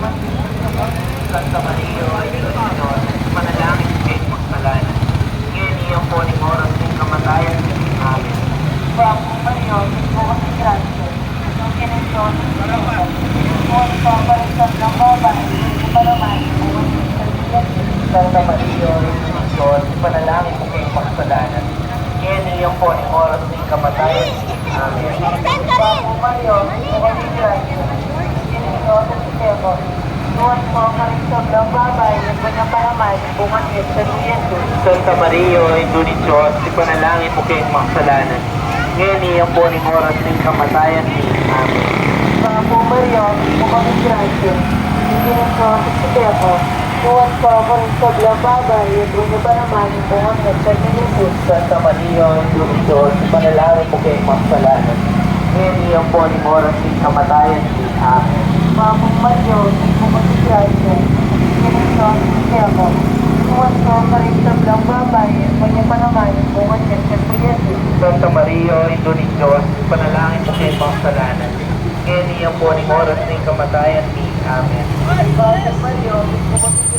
Santa Maria, Panginoon, manalangin kayo magpalanan. Ngayon iyong po ng oras ng kamatayan Amen. Bago Mario, bukas ni Gracia, yung kinensyon, bukas pa pa rin sa ng babae, yung palaman, bukas ni Gracia, Santa Maria, Panginoon, manalangin kayo magpalanan. Ngayon iyong po ng oras ng kamatayan Amen. Bago Mario, bukas ni Gracia, Santiago, bukas pa pa rin sa ng babae, yung kanyang palaman, bukas ni Gracia, Santa Maria, Ito ni Diyos, ipanalangin po kayong makasalanan. Ngayon iyong po ng oras ng kamatayan Amen. Ni Gracia, yung kinensyon, Santiago, bukas pa pa rin sa ng babae, yung kanyang palaman, bukas ni Gracia, Santa Maria, Ito ni Diyos, ipanalangin po kayong makasalanan. Ngayon iyong po ng oras ng kamatayan Amen. Bagong Mario, bukas ni Gracia, kinensyon, Santiago, bukas pa pa rin sa ng babae, yung kanyang palaman, bukas ni Gracia, Santa Maria, Ito ni Diyos, ipanalangin po kayong makasalanan. Ngayon iyong po ng oras ng kamatayan Amen. Bagong Mario, bukas